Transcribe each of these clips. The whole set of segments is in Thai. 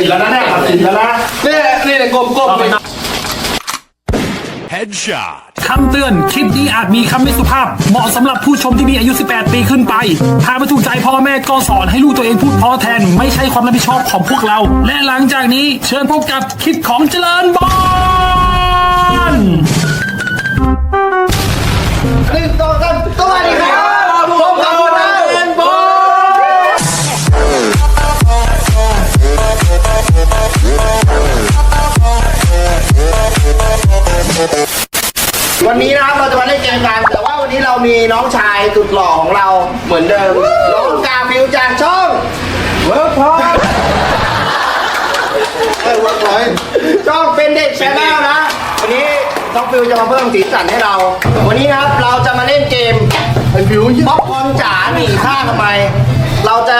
สินแล้วนะเนี่ยตัดสินแล้วนะเนี่ยนี่กลมกลมไป Headshot. คำเตือน คลิปนี้อาจมีคำไม่สุภาพ เหมาะสำหรับผู้ชมที่มีอายุ 18 ปีขึ้นไป ถ้าไม่ถูกใจพ่อแม่ก็สอนให้ลูกตัวเองพูดเพราะแทน ไม่ใช่ความรับผิดชอบของพวกเรา และหลังจากนี้เชิญพบกับคลิปของเจริญบอล หนึ่งสองสามสวัสดีครับ วันนี้นะครับเราจะมาเล่นเกมกันแต่ว่าวันนี้เรามีน้องชายสุดหล่อของเราเหมือนเดิมน้องกาฟิวจากช่องเวิร์กพอยเออเวิร์กพอยช่องเป็นเด็กแชนแนลนะวันนี้น้องฟิวจะมาเพิ่มสีสันให้เรา วันนี้นะครับเราจะมาเล่นเกมเป็นฟิวป๊อปคอร์นจ๋าหนีข้าทำไมเราจะ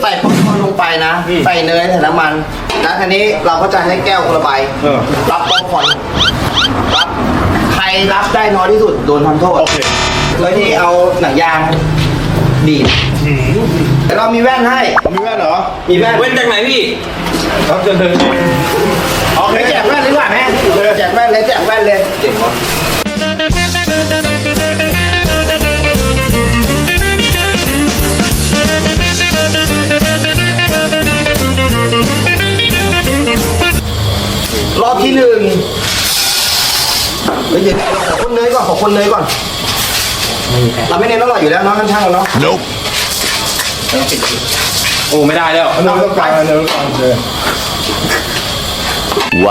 ใส่ป๊อปคอร์นลงไปนะ ใส่เนยใส่น้ำมันแล้วทีนี้เราก็จะให้แก้วคนละใบรับป๊อปคอร์นรับใค รรับได้น้อยที่สุดโดนทำโทษโอเคโดยที่เอาหนังยางดีดแต่เรามีแว่นให้ มีแว่นเหรอ มีแว่นเว้นจากไหนพี่ครับเชิญเชิญโอเคไม่แจกแว่นเลยดีกว่าแม่แจกแว่นเลยแจกแว่นเลยรอบที่หนึ่ง เฮ้ยเดี๋ยวขอคนเนยก่อนขอคนเนยก่อนเราไม่เน้นอร่อยอยู่แล้วเน้องช่างๆเราเนาะ Nope. โอ้ไม่ได้แล้วอันนั้นต้องการอันนั้นต้องการเลย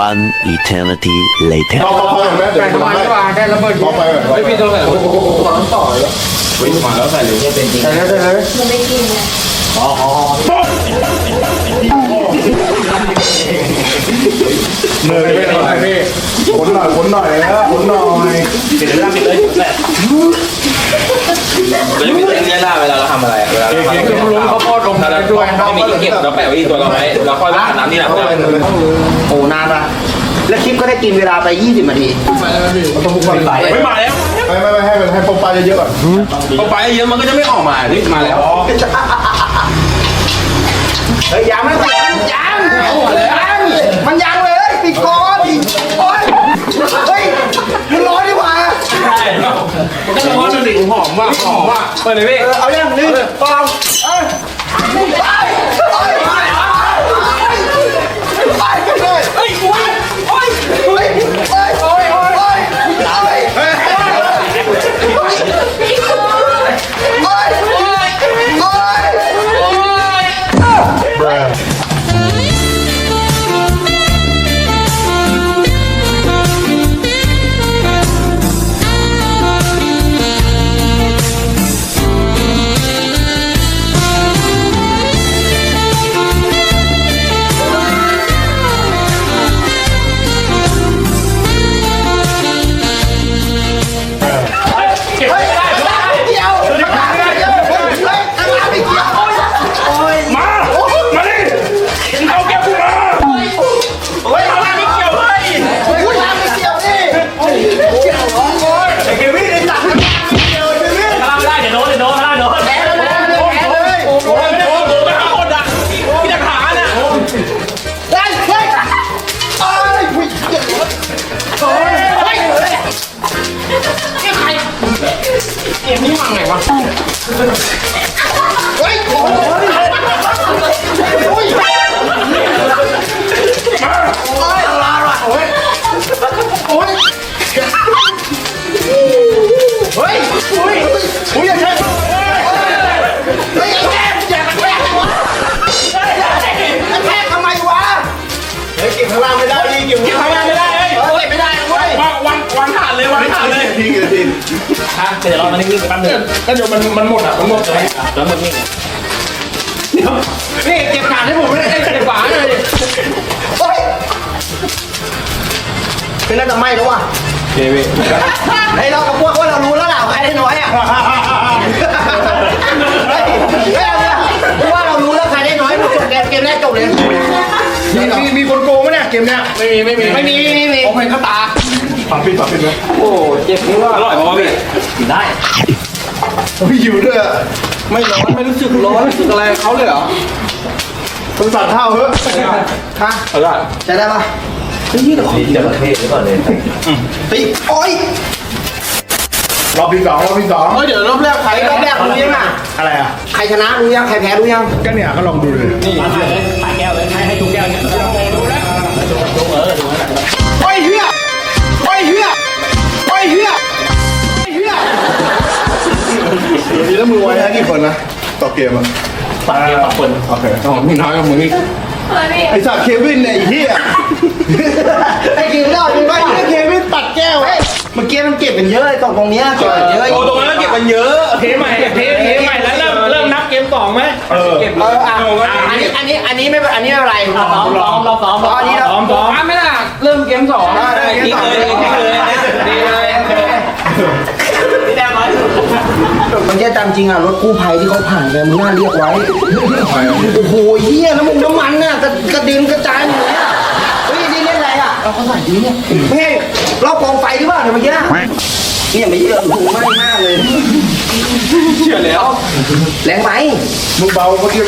One eternity later. เอาไปไหมเดี๋ยวผมให้ได้ระเบิดเอาไปแบบไม่พี่ต้องใส่โอ้โหมาแล้วใส่เลยใส่เลยใส่เลย เนยไปหน่อยพี่ขนหน่อยขนหน่อยนะขนหน่อยปิดเลยปิดเลยแหละเราจะมีเส้นเลี่ยหน้าเวลาเราทำอะไรเวลาเราทำอะไรเขาพอดลงไปด้วยไม่มีที่เก็บเราแปะไว้ที่ตัวเราไว้เราค่อยไปอาน้ำที่หลังเข้าโอ้นานละแล้วคลิปก็ได้กินเวลาไป 20 นาทีต้องพุกไปไม่มาแล้วไม่ไม่ไม่ให้ให้ปมปลาเยอะๆก่อนพอไปเยอะมันก็จะไม่ออกมานี่มาแล้วเฮ้ยยังไม่ปิดยังยัง มันยังเลยปิดก่อนโอ้ยเฮ้ยมันร้อนดีกว่ามันก็ร้อนจนดิหอมว่ะหอมว่ะเปิดเลยพี่ เออเอายังหนึ่งสองเอ้ย เดี๋ยวเรามานิ่งๆแป๊บนึงก็เดี๋ยวมันมันหมดอะมันหมดเลยแล้วมันนิ่งนี่เก็บฐานให้ผมไม่ได้เก็บฝาเลยเฮ้ยเป็นน่าจะไหม้แล้วว่ะเจวี่ไอ้เรากับพวกว่าเรารู้แล้วแหละใครได้น้อยอะเฮ้ยไม่เอาเลยเพราะว่าเรารู้แล้วใครได้น้อยมันจบเกมเกมแรกจบเลยมีมีมีคนโกงไหมเนี่ยเกมเนี้ยไม่มีไม่มีไม่มีไม่มีผมเห็นเขาตา ฝากปิดฝากปิดไหมโอ้เจ็บนิ้วอร่อยป่าวพี่พี่อยู่ด้วยอะไม่ร้อนไม่รู้สึกร้อนรู้สึกอะไรเขาเลยเหรอต้องสั่งข้าวเถอะฮะเอาละใช้ได้ปะจระเข้หรือเปล่าเลยเฮ้ยโอ้ยรอบที่สองรอบที่สองเฮ้ยเดี๋ยวรอบแรกใครรอบแรกรู้ยังอะอะไรอะใครชนะรู้ยังใครแพ้รู้ยังก็เนี่ยก็ลองดูเลยโอ้ยเฮียโอ้ คนนะ ต่อเกมอะปากเดียวปากคนโอเคต้องมีน้อยกับมึงนี่เฮ้ยพี่ไอ้สัตว์เควินเนี่ยไอ้เหี้ยไอ้กินไม่ได้กินไม่ได้เควินตัดแก้วเฮ้ยเมื่อกี้มันเก็บกันเยอะเลยตรงตรงเนี้ยเก็บกันเยอะโอ้ตรงนั้นเก็บกันเยอะเทใหม่เทเทใหม่แล้วเริ่มเริ่มนับเกมสองไหมเออเก็บเอออะอันนี้อันนี้อันนี้ไม่เป็นอันนี้ไม่เป็นไรเราซ้อมซ้อมเราซ้อมซ้อมอันนี้เราซ้อมซ้อมไม่ล่ะเริ่มเกมสองดีเลยดีเลยดีเลย มันแค่ตามจริงอะรถกู้ภัยที่เขาผ่านไปมึงน่าเรียกไว้โอ้โหเฮียน้ำมันน้ำมันน่ะกระกระเด็นกระจายหมดเลยอะเฮ้ยนี่เล่นอะไรอะเราเขาใส่ดีเนี่ยไม่ใช่รอบกองไฟหรือเปล่าเนี่ยเมื่อกี้นี่ยังไม่เยอะโอ้โหไหม้มากเลยเชื่อแล้ว แรงไหมมึงเบาเมื่อกี้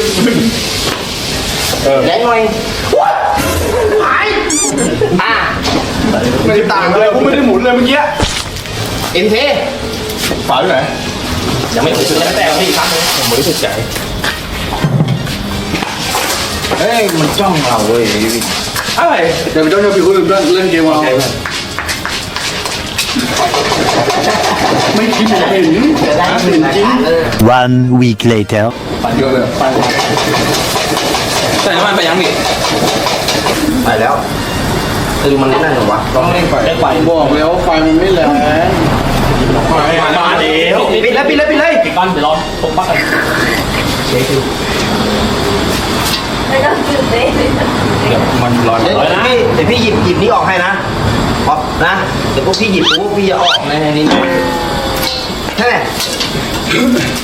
แรงหน่อยหายอะไม่ได้ต่างเลยกูไม่ได้หมุนเลยเมื่อกี้เอ็นเท ฝาอยู่ไหนยังไม่ถึงยังแต่ไม่อีกครั้งนึงผมไม่รู้สึกใจเฮ้ยมันจ้องเราเว้ยอะไรเดี๋ยวไปจ้องจะไปคุยเรื่องเล่นเกมเราไม่คิดเห็นเห็นจริง One week later. เยอะเลยไปใส่น้ำมันไปยังพี่ไปแล้วคือมันนั่นเหรอวะต้องเล่นไฟไฟบอกแล้วไฟมันไม่แรง มาแล้วปิดเลยปิดเลยปิดเลยปิดก่อนเดี๋ยวรอผมปักกันไม่ต้องตื่นเต้นมันร้อนเดี๋ยวพี่เดี๋ยวพี่หยิบหยิบนี้ออกให้นะป๊อปนะเดี๋ยวพวกพี่หยิบพวกพี่จะออกในในนี้แค่ไหน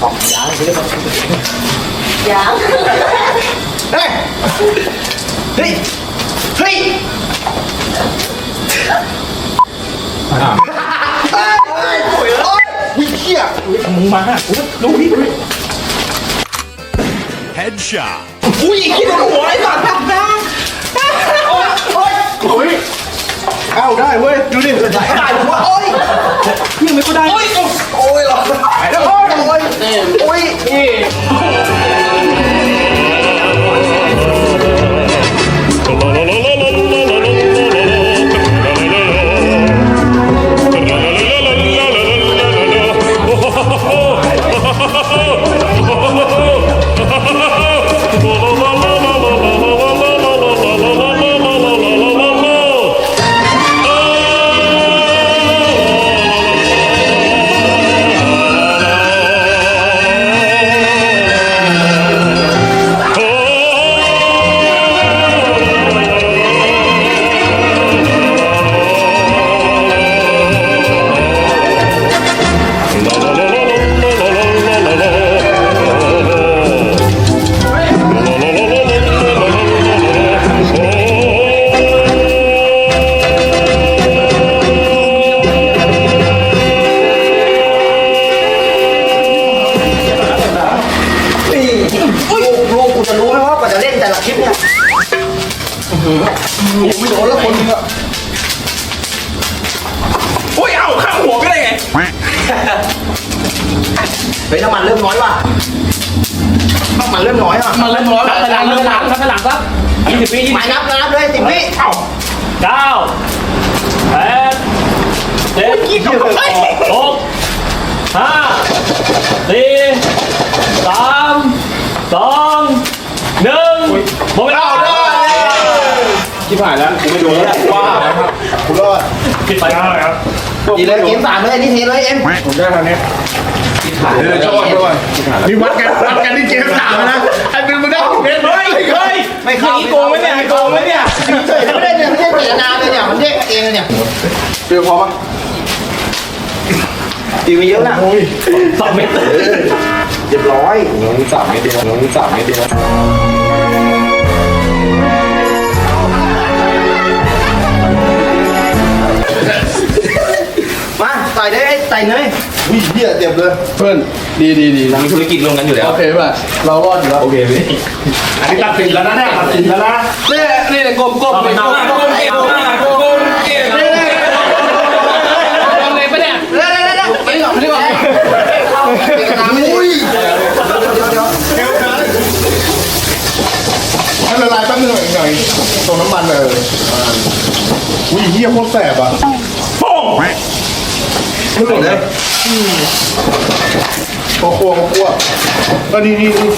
ออกยางไปเลยยังเฮ้ยเฮ้ยเฮ้ย เหี้ยมึงมาดูพี่ Headshot. อุ้ยคิดโดนหัวไอ้สัตว์นะโอ้ยโอ้ยโอ้ยเอ้าได้เว้ย ดูดิตายหัวโอ้ยพี่ไม่ก็ได้ โอ้ยโอ้ยหรอโอ้ยโอ้ยโอ้ยนี่ เฮ้ยน้ำมันเริ่มน้อยว่ะน้ำมันเริ่มน้อยว่ะมันเล่นร้อนนับพลังนับพลังนับพลังครับยี่สิบวิยี่หสิมาบยนับนับเลยสิบวิเก้าเก้าแปดเจ็ดหกห้าสี่สามสองหนึ่งหมดเวลาที่ผ่านแล้วกูไม่โดนแล้วว่ากูรอดปิดไปแล้วครับ ดีเลยเกมสามเลยนี่เทเลยเอ็มผมได้ทางนี้ เดี๋ยวชอบด้วยนี่วัดกันวัดกันที่เกมสามนะไอ้เป็นมึงได้เม็ดเฮ้ยเฮ้ยไม่เข้าโกงไหมเนี่ยโกงไหมเนี่ยเฉยไม่ได้เนี่ยไม่ได้เจตนาเลยเนี่ยมันเด็กเองเลยเนี่ยเปรี้ยวพอปะตีไปเยอะนะโอ้ยสองเมตรเรียบร้อยน้องสามไม่เดียวน้องสามไม่เดียว ใส่เนยอุ้ยเหี้ยเจ็บเลยเพื่อนดีดีดีนะมีธุรกิจรวมกันอยู่แล้ว โอเคป่ะเรารอดอยู่แล้วโอเคพี่อันนี้ตัดสินแล้วนะเนี่ยตัดสินแล้วนะเนี่ยนี่กลมกลมเลยกลมกลมเก็บหน้าโกงเก็บเลยปะเนี่ยเร็วเร็วเร็วเร็วไม่หรอกไม่หรอกอุ้ยให้ละลายแป๊บนึงหน่อยหน่อยตรงน้ำมันเลยอุ้ยเหี้ยโคตรแสบอะป้องไม่หลุดเลยกลัวกลัวกลั วก็นี่นี่นี่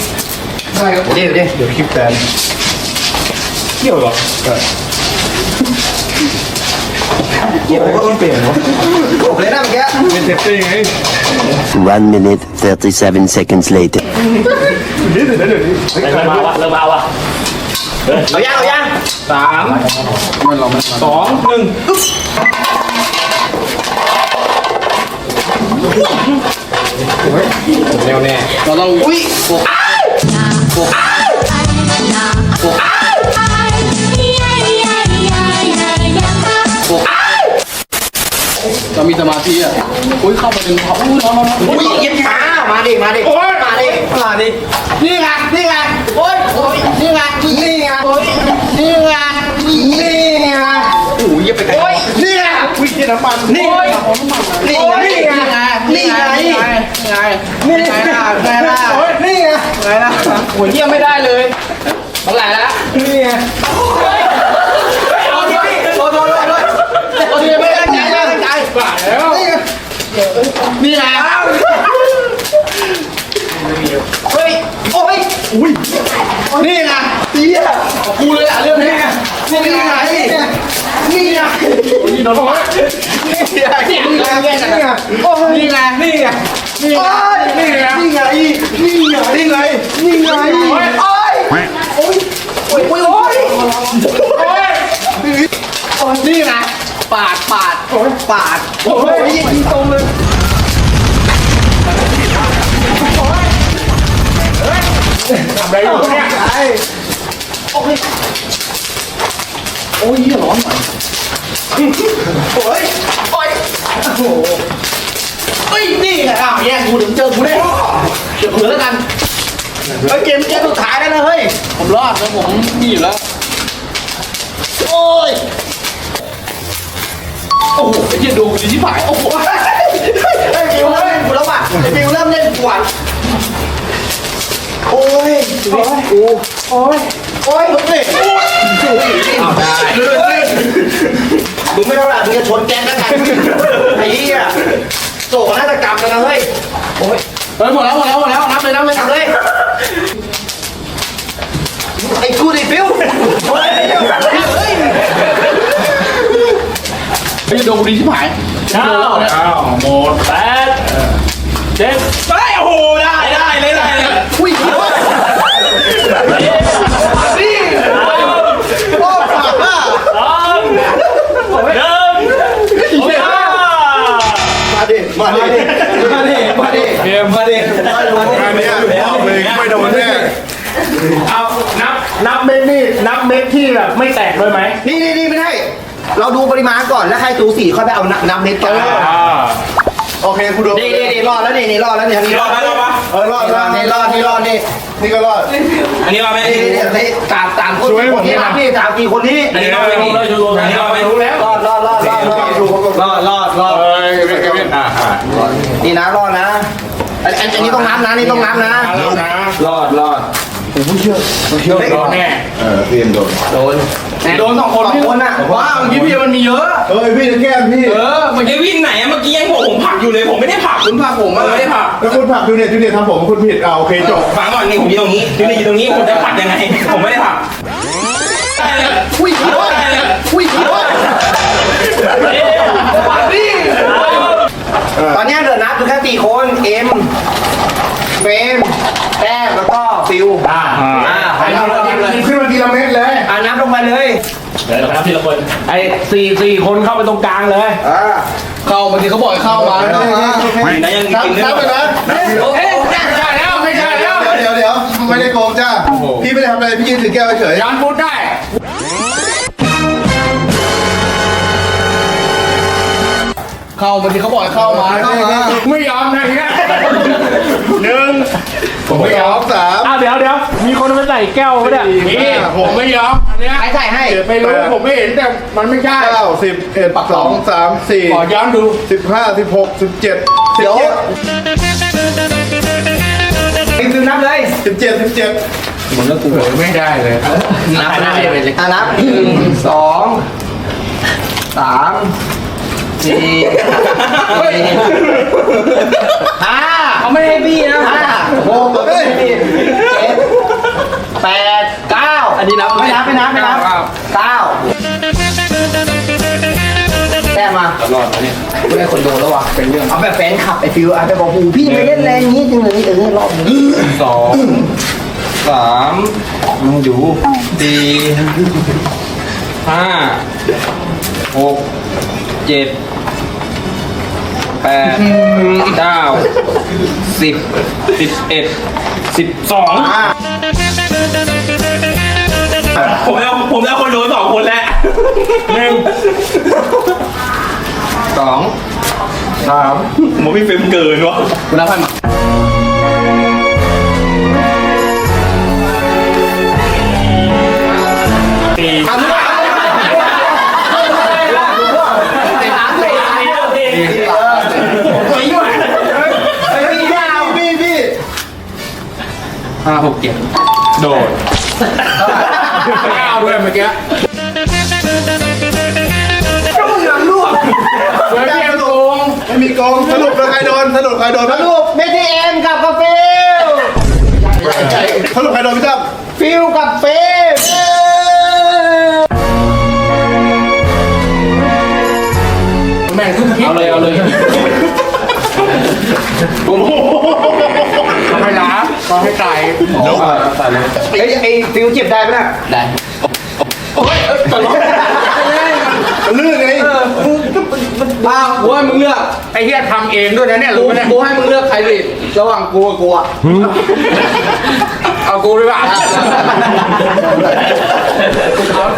ใช่ครับเดี๋ยวเดี๋ยวเดี๋ยวคลิปแตนเกี่ยวหรอเดี๋ยวก็ต้นเปลี่ยนเนาะเลยนะเมื่อกี้เป็นเซฟตี้ไง One minute, 37 seconds later. เดี๋ยวเดี๋ยวเดี๋ยวเริ่มมาวะเริ่มมาวะเอายังเอายังสามมันเรามันสองหนึ่ง แน่วแน่เราต้องอุ้ยเรามีสมาธิอะอุ้ยเข้าไปถึงเขาอุ้ยร้อนร้อนอุ้ยยิ้มมา มาดิ มาดิมาดิ มาดิ นี่ไง นี่ไง โอ้ยโอ้ยนี่ไง นี่ไง โอ้ยนี่ไง นี่ไงโอ้ยอย่าไปโอ้ยนี่ไงอุ้ยเหี้ยน้ำมันนี่ไงนี่ไงนี่ไงนี่ไงนี่ไง นี่ไงนี่ไงไงล่ะนี่ไงไงล่ะโอ้ยเยี่ยมไม่ได้เลยเท่าไหร่ละนี่ไงเอาดิโดนโดนโดนโดนโอ้ยไม่ได้ใจไม่ได้ใจแล้วนี่ไงเฮ้ยโอ้ยอุ้ยนี่ไงเตี้ยกูเลยอะเรื่องนี้นี่ไงนี่ไง นี่โดนร้อนนี่ไงนี่ไงนี่ไงนี่ไงนี่ไงนี่ไงนี่ไงนี่ไงนี่ไงนี่ไงนี่ไงโอ้ยโอ้ยโอ้ยโอ้ยโอ้ยโอ้ยโอ้ยนี่ไงปาดปาดโอ้ยปาดโอ้ยยิงตรงเลยทำอะไรอยู่เนี่ยโอ้ย โอ้ยร้อนหน่อยโอ้ยโอ้ยโอ้โหเฮ้ยนี่ไงอ้าวแย่งกูเดี๋ยวเจอกูแน่เดี๋ยวเผื่อแล้วกันเฮ้ยเกมเกมสุดท้ายแล้วนะเฮ้ยผมรอดแล้วผมมีอยู่แล้วโอ้ยโอ้โหไอ้เหี้ยดูดีที่ผายโอ้โหไอ้ฟิวเริ่มเล่นกูแล้วว่ะไอ้ฟิวเริ่มเล่นกว่ะ โอ้ยโอ้ยกูโอ้ยโอ้ยมึงนี่เอาได้มึงไม่เท่าไหร่มึงจะชนแกงแล้วกันไอ้เหี้ยโศกนาฏกรรมแล้วนะเฮ้ยโอ้ยเฮ้ยหมดแล้วหมดแล้วหมดแล้วนับเลยนับเลยทำเลยไอ้กูดิฟิวโอ้ยเฮ้ยไอ้เหี้ยดูดีที่ผายเก้าหมดแปดเจ็ดไปโอ้โหได้เลย อุ้ยโอ้ยนี่โอ้ยปากอะ สองหนึ่งโอเค มาดิมาดิมาดิมาดิเกมมาดิงานเนี้ยบอกเลยไม่โดนแน่เอานับนับเม็ดนี่นับเม็ดที่แบบไม่แตกด้วยไหมนี่นี่นี่ไม่ได้เราดูปริมาณก่อนแล้วใครสูสีค่อยไปเอานับนับเม็ดกันโอเคคุณดูนี่นี่นี่รอดแล้วนี่นี่รอดแล้วนี่ทางนี้รอดไหมรอดปะเออรอดนี่รรออดดนี่รอดนี่รอดนี่นี่ก็รอด อันนี้รอดไหมนี่นี่นี่สามสามคนคนนี้นะนี่สามกี่คนนี้อันนี้รอดไหมนี่อันนี้รอดไหมรู้แล้วรอดรอดรอดรอดรอดรอดรอดร อดเอ้ยเว้ยเว้ยอ่าอ่านี่นะรอดนะอันอันอันนี้ต้องน้ำนะนี่ต้องน้ำนะ แล้วนะรอดรอดผมเชื่อผมเชื่อรอดแน่เออพี่โดนโดนโดนสองคนสองคนน่ะว้าวเมื่อกี้พี่มันมีเยอะ เฮ้ยพี่จะแก้มพี่เออเมื่อกี้วิ่งไหนอะเมื่อกี้ยังบอกผมผลักอยู่เลยผมไม่ได้ผลักคุณผลักผมอะไม่ได้ผลักแล้วคุณผลักดูเนี่ยดูเนี่ยทำผมคุณผิดอ่าโอเคจบฟังก่อนนี่ผมยืนตรงนี้ยืนอยู่ตรงนี้ผมจะผลักยังไงผมไม่ได้ผลักอุ้ยโอ้ยอุ้ยโอ้ย ตอนนี้เหลือนับคือแค่สี่คนเอ็มเฟรมแต้มแล้วก็ฟิวอ่าอ่าไอ้นับเรานับเลยขึ้นมาทีละเม็ดเลยอ่านับลงมาเลยเดี๋ยวเรานับทีละคนไอ้สี่สี่คนเข้าไปตรงกลางเลยอ่าเข้าบางทีเขาบอกให้เข้ามานะยังนับกินนับไปนะโอเคไม่ใช่แล้วไม่ใช่แล้วเดี๋ยวเดี๋ยวไม่ได้โกงจ้าพี่ไม่ได้ทำอะไรพี่ยืนถือแก้วเฉยย้อนพูดได้ เข้ามาที่เขาบอกให้เข้ามาเข้ามาไม่ยอมนะอย่างเงี้ยหนึ่งผมไม่ยอมสามอ้าวเดี๋ยวเดี๋ยวมีคนมาใส่แก้วไม่ได้นี่ผมไม่ยอมใครใส่ให้ไม่รู้ผมไม่เห็นแต่มันไม่ใช่เก้าสิบเอ็ดสองสามสี่ขอย้อนดูสิบห้าสิบหกสิบเจ็ดสิบเดี๋ยวเจ็ดฟิวนับเลยสิบเจ็ดสิบเจ็ดไม่ได้เลยนับได้เลยอะนับหนึ่งสองสาม สี่ห้าเขาไม่ให้พี่นะห้าหกเจ็ดแปดเก้าอันนี้นับไม่นับไม่นับไม่นับเก้าแต้มมารอดเนี่ยไม่ได้คนโดนแล้ววะเป็นเรื่องเอาแบบแฟนคลับไอ้ฟิวอาจจะบอกหูพี่ไม่เล่นแรงนี้จังเลยเออรอบนี้สองสามมึงดูสี่ห้าหกเจ็ด แปดเก้าสิบสิบเอ็ดสิบสองผมเอาผมเอาคนโดนสองคนแล้วหนึ่งสองสามผมพี่เฟมเกินวะคุณนับให้มาพี่ ห้าหกเจ็ดโดดเก้าด้วยเมื่อกี้ไม่มีโกงไม่มีโกงสรุปแล้วใครโดนสรุปใครโดนสรุปเมทีเอ็มกับกาฟิลสรุปใครโดนพี่ตั้มฟิลกับเฟมเอาเลยเอาเลยไม่ ล้าต้องให้ตายไอ้ไอ้ฟิลเจ็บได้ไหมน่ะได้ลื่นไงบ้ากูให้มึงเลือกไอ้เหี้ยทำเองด้วยนะเนี่ยกูรู้ไหมเนี่ยกูให้มึงเลือกใครดิระหว่างกูกับกูอะเอากูดีกว่า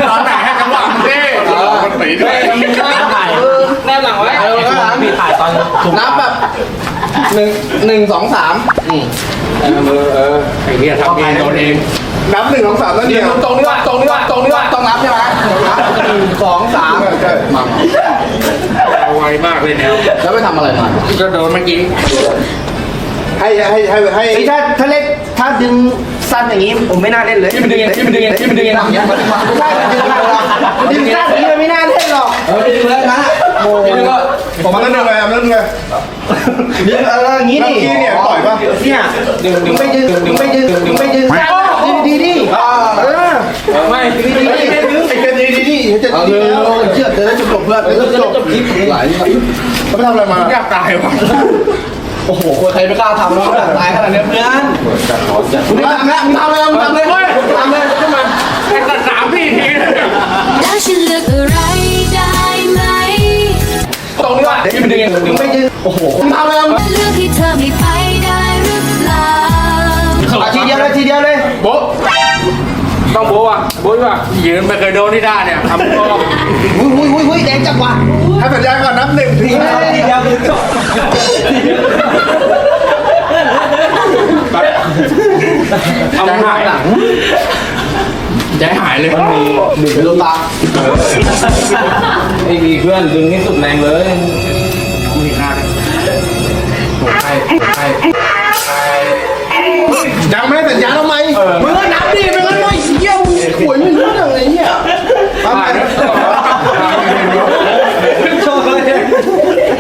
ตอนไหนให้จังหวะมันเท่มันตีด้วยถ่ายแนบหลังไว้เออก็หลังพี่ถ่ายตอนถูกนับแบบ หนึ่งหนึ่งสองสามเออเออไอ้เหี้ยทำเองโดนเองนับหนึ่งสองสามแล้วเดียวตรงนี้ว่าตรงนี้ว่าตรงนี้ว่าต้องนับใช่ไหมนับหนึ่งสองสามใช่ไวมากเลยเนี่ยแล้วไปทำอะไรมาก็โดนเมื่อกี้ให้ให้ให้ให้ไอ้ถ้าถ้าเล่นถ้าดึงสั้นอย่างนี้ผมไม่น่าเล่นเลยที่มันดึงที่มันดึงที่มันดึงไม่ใช่ดึงสั้นดึงสั้นอย่างนี้มันไม่น่าเล่นหรอกเออดึงเลยนะโอ้ย ผมมันนั่นยังไงมันนั่นยังไงดึงเอออย่างนี้เมื่ดิอกี้เนี่ยปล่อยป่ะเนี่ยดึงดึงไม่ดึงไม่ดึงไม่ดึงสั้นดึงดีดิเออไม่ดีดีดีไอ้เป็นดีดีดีจะเอาเลยเชื่อจะได้จบจบเพื่อนจะจบคลิปหลายเขาไปทำอะไรมาอยากตายวะโอ้โหคนใครไม่กล้าทำแล้วตายขนาดนี้เพื่อนมึงทำแล้วมึงทำเลยมึงทำเลยทำเลยขึ้นมาไอ้ตัดสามพี่ที ว่าที่มันดึงดึงไม่ดึงโอ้โหมึงทำเลยมึงเลือกที่เธอไม่ไปได้หรือเปล่าทีเดียวเลยทีเดียวเลยโบ๊ะต้องโบ้อะโบ้ป่ะยืนไม่เคยโดนที่ด้าเนี่ยทำก็หุ้ยหุ้ยหุ้ยหุ้ยแดงจังวะให้สัญญาณก่อนนับหนึ่งถึงทีเดียวคือจบเอาหายใจหายเลยดึงไปลงตาไอ้มีเพื่อนดึงให้สุดแรงเลย ยังไม่สัญญาทำไมมึงก็นับดิมึงก็น้อยเยี่ยวหวยไม่รู้เรื่องอะไรเนี่ยทำไมโชว์เลย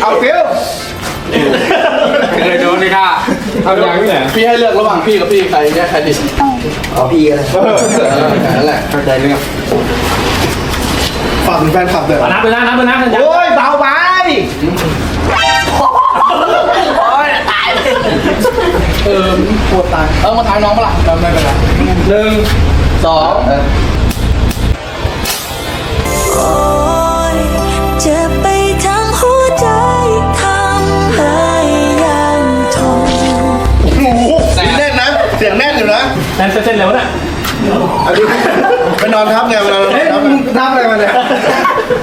เอาฟิลเคยโดนที่ด้าเอาอย่างนี้แหละพี่ให้เลือกระหว่างพี่กับพี่ใครแยกใครดิเอาพี่เลยเออนั่นแหละเข้าใจเรื่องฝากถึงแฟนคลับเด้อนับไปนะนับไปนะสัญญาโอ้ยเบาไป เออปวดตายเออมาทายน้องปะล่ะไม่เป็นไรหนึ่งสองโอ้ยเจ็บไปทั้งหัวใจทำให้ยังทนโอ้โหแน่นนะ เสียงแน่นอยู่นะแน่นเส้นแล้วเนี่ย อันนี้ไปนอนทับไงเวลาเราเฮ้ยทับมึงทำอะไรมาเนี่ย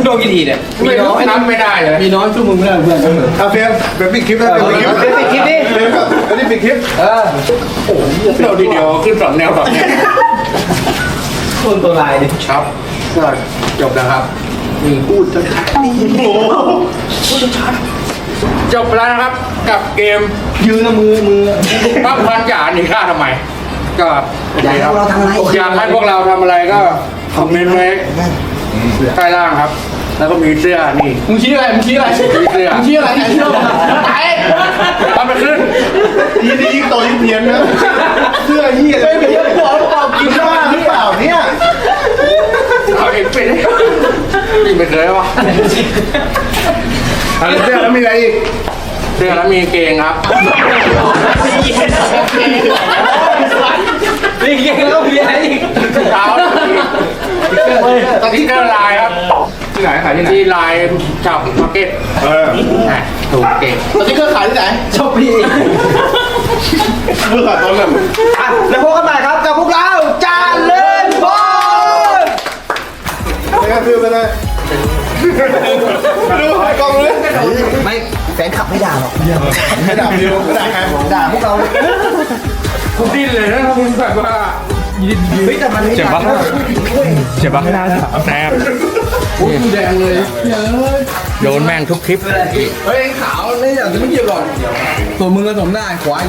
โดนกี่ทีเนี่ยมีน้อยนับไม่ได้เลยมีน้อยสู้มึงไม่ได้เพื่อนเอาเฟรมเป็นปิดคลิปนะเป็นปิดคลิปเป็นปิดคลิปดิเฟรมครับอันนี้ปิดคลิปเออโดนทีเดียวขึ้นสองแนวสองแนวคนตัวลายดิครับก็จบแล้วครับมีพูดจะชัดจบแล้วนะครับกับเกมยืนมือมือพับพันจ่าหนีฆ่าทำไม ก็อยากให้เราทำอะไรอยากให้พวกเราทำอะไรก็คอมเมนต์ไว้ใต้ล่างครับ แล้วก็มีเสื้อนี่ มึงชี้อะไร มึงชี้อะไรมีเสื้อมึงชี้อะไรไหนชี้อะไรไปเอาไปขึ้นยิ่งยิ่งโตยิ่งเพี้ยนนะเสื้อเหี้ยไปเดี๋ยวหัวเราบอกกินบ้าหรือเปล่าเนี่ยเอาเอกไปดินี่ไม่เคยวะอันเสื้อแล้วมีอะไรอีก เสื้อแล้วมีกางเกงครับ นี่เก่งแล้วมีอะไรอีกเท้าสติ๊กเกอร์ลายครับ ที่ไหนขายที่ไหนที่ลายจับมาร์เก็ตเอออะถูกเก่งตอนนี้เครื่องขายที่ไหนชอบพี่เมื่อก่อนตอนนั้นอะแล้วพบกันใหม่ครับกับพวกเราจานเล่นบอลไม่กล้าซื้อไปเลยดูให้กล้องเลยไม่ แฟนขับไม่ด่าหรอกไม่ด่าพี่ไม่ด่าใครด่าพวกเราเลยคุณดิ้นเลยนะคุณแบบว่าเฮ้ยแต่มันเจ็บปะเจ็บปะแดงเลยโดนแม่งทุกคลิป เฮ้ยขาวนี่อย่างจะไม่เกี่ยวก่อนตัวมึงก็สมหน้าควาย